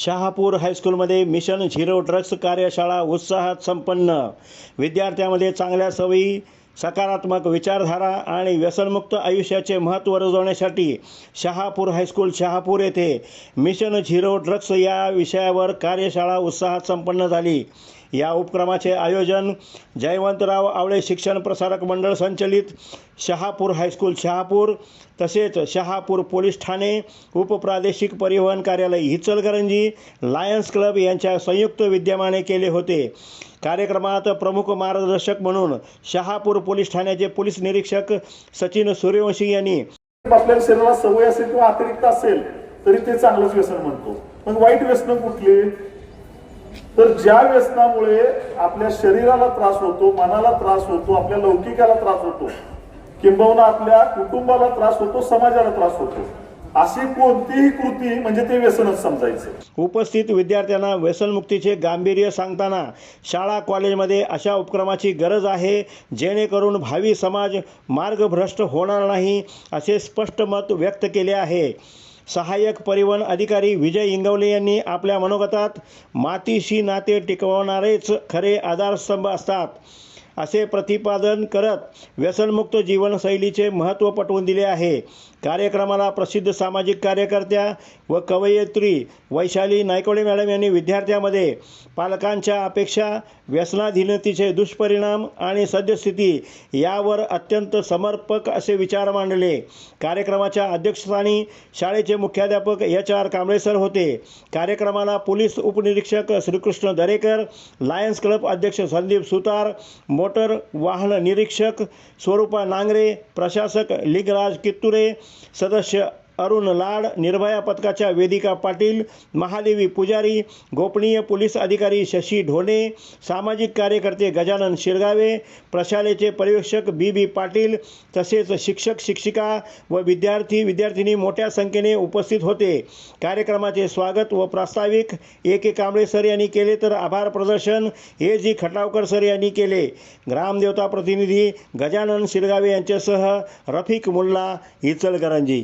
शहापूर हायस्कूलमध्ये mission zero drugs कार्यशाळा उत्साहात संपन्न. विद्यार्थ्यांमध्ये चांगल्या सवयी सकारात्मक विचारधारा आणि व्यसनमुक्त आयुष्याचे महत्त्व रुजवण्यासाठी शहापूर हायस्कूल शहापूर येथे मिशन झिरो ड्रग्स या विषयावर कार्यशाळा उत्साहात संपन्न झाली. या उपक्रमाचे आयोजन जयवंतराव आवळे शिक्षण प्रसारक मंडळ संचलित शहापूर हायस्कूल शहापूर तसेच शहापूर पोलीस ठाणे उपप्रादेशिक परिवहन कार्यालय इचलकरंजी लायन्स क्लब यांच्या संयुक्त विद्यमाने केले होते. कार्यक्रमात प्रमुख मार्गदर्शक म्हणून शहापूर पोलीस ठाण्याचे पोलीस निरीक्षक सचिन सूर्यवंशी यांनी आपल्या शरीराला सवय असेल किंवा अतिरिक्त असेल तरी ते चांगलंच व्यसन म्हणतो. पण वाईट व्यसन कुठले? तर ज्या व्यसनामुळे आपल्या शरीराला त्रास होतो मनाला त्रास होतो आपल्या लौकिकाला त्रास होतो किंबहुना आपल्या कुटुंबाला त्रास होतो समाजाला त्रास होतो अशी कोणतीही कृती म्हणजे ते व्यसनच समजायचं. उपस्थित विद्यार्थ्यांना व्यसनमुक्तीचे गांभीर्य सांगताना शाळा कॉलेजमध्ये अशा उपक्रमाची गरज आहे जेणेकरून भावी समाज मार्गभ्रष्ट होणार नाही असे स्पष्ट मत व्यक्त केले आहे. सहाय्यक परिवहन अधिकारी विजय इंगवले यांनी आपल्या मनोगतात मातीशी नाते टिकवणारेच खरे आधारस्तंभ असतात. असे प्रतिपादन करत व्यसनमुक्त जीवनशैलीचे महत्त्व पटवून दिले आहे. कार्यक्रमाला प्रसिद्ध सामाजिक कार्यकर्त्या व कवयित्री वैशाली नायकोडे मॅडम यांनी विद्यार्थ्यामध्ये पालकांच्या अपेक्षा व्यसनाधीनतेचे दुष्परिणाम आणि सद्यस्थिती यावर अत्यंत समर्पक असे विचार मांडले. कार्यक्रमाच्या अध्यक्षस्थानी शाळेचे मुख्याध्यापक एच आर कांबळेसर होते. कार्यक्रमाला पोलीस उपनिरीक्षक श्रीकृष्ण दरेकर लायन्स क्लब अध्यक्ष संदीप सुतार मोटर वाहन निरीक्षक स्वरूपा नांगरे प्रशासक लिंगराज कित्तुरे सदस्य अरुण लाड निर्भया पथकाच्या वेदिका पाटील महादेवी पुजारी गोपनीय पोलीस अधिकारी शशी ढोणे सामाजिक कार्यकर्ते गजानन शिरगावे प्रशालेचे पर्यवेक्षक बी बी पाटील तसेच शिक्षक शिक्षिका व विद्यार्थी विद्यार्थिनी मोठ्या संख्येने उपस्थित होते. कार्यक्रमाचे स्वागत व प्रास्ताविक ए के कांबळे सर यांनी केले तर आभार प्रदर्शन ए जी खटावकर सर यांनी केले. ग्रामदेवता प्रतिनिधी गजानन शिरगावे यांच्यासह रफिक मुल्ला इचलकरंजी.